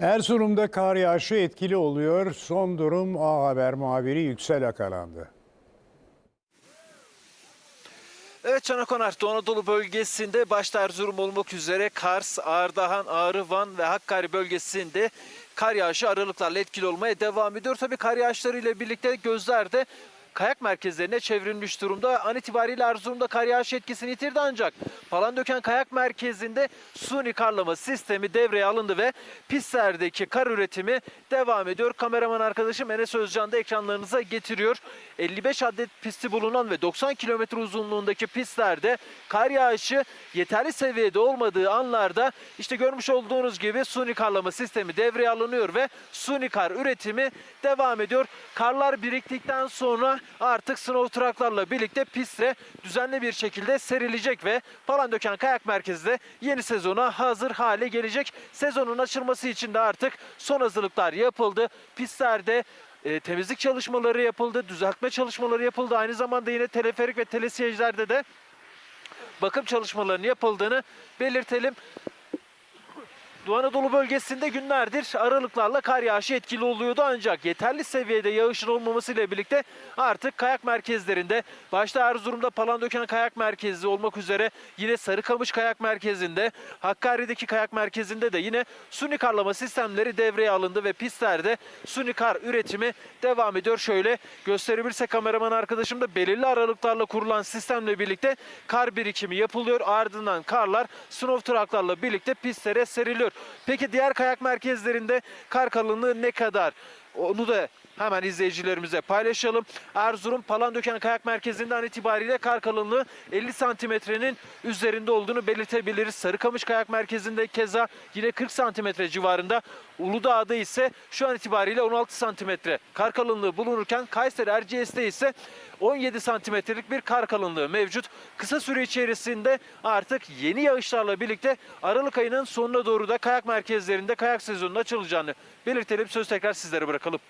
Erzurum'da kar yağışı etkili oluyor. Son durum A Haber muhabiri Yüksel Akalandı. Evet Çanakkale Doğu Anadolu bölgesinde başta Erzurum olmak üzere Kars, Ardahan, Ağrı, Van ve Hakkari bölgesinde kar yağışı aralıklarla etkili olmaya devam ediyor. Tabii kar yağışlarıyla birlikte gözler de kayak merkezlerine çevrilmiş durumda. An itibariyle Erzurum'da kar yağışı etkisini yitirdi ancak Palandöken Kayak Merkezi'nde suni karlama sistemi devreye alındı ve pistlerdeki kar üretimi devam ediyor. Kameraman arkadaşım Enes Özcan da ekranlarınıza getiriyor. 55 adet pisti bulunan ve 90 kilometre uzunluğundaki pistlerde kar yağışı yeterli seviyede olmadığı anlarda işte görmüş olduğunuz gibi suni karlama sistemi devreye alınıyor ve suni kar üretimi devam ediyor. Karlar biriktikten sonra artık snow trucklarla birlikte pistte düzenli bir şekilde serilecek ve Palandöken Kayak Merkezi de yeni sezona hazır hale gelecek. Sezonun açılması için de artık son hazırlıklar yapıldı. Pistlerde e, temizlik çalışmaları yapıldı, düzeltme çalışmaları yapıldı. Aynı zamanda yine teleferik ve telesiyejlerde de bakım çalışmalarının yapıldığını belirtelim. Doğu Anadolu bölgesinde günlerdir aralıklarla kar yağışı etkili oluyordu ancak yeterli seviyede yağışın olmamasıyla birlikte artık kayak merkezlerinde başta Erzurum'da Palandöken Kayak Merkezi olmak üzere yine Sarıkamış Kayak Merkezi'nde Hakkari'deki kayak merkezinde de yine suni karlama sistemleri devreye alındı ve pistlerde suni kar üretimi devam ediyor. Şöyle gösterebilirse kameraman arkadaşım da belirli aralıklarla kurulan sistemle birlikte kar birikimi yapılıyor. Ardından karlar snow trucklarla birlikte pistlere seriliyor. Peki diğer kayak merkezlerinde kar kalınlığı ne kadar? Onu da hemen izleyicilerimize paylaşalım. Erzurum Palandöken Kayak Merkezi'nden itibariyle kar kalınlığı 50 santimetrenin üzerinde olduğunu belirtebiliriz. Sarıkamış Kayak Merkezi'nde keza yine 40 santimetre civarında. Uludağ'da ise şu an itibariyle 16 santimetre kar kalınlığı bulunurken Kayseri Erciyes'te ise 17 santimetrelik bir kar kalınlığı mevcut. Kısa süre içerisinde artık yeni yağışlarla birlikte Aralık ayının sonuna doğru da kayak merkezlerinde kayak sezonunun açılacağını belirtelim. Söz tekrar sizlere bırakalım. Hoşçakalın.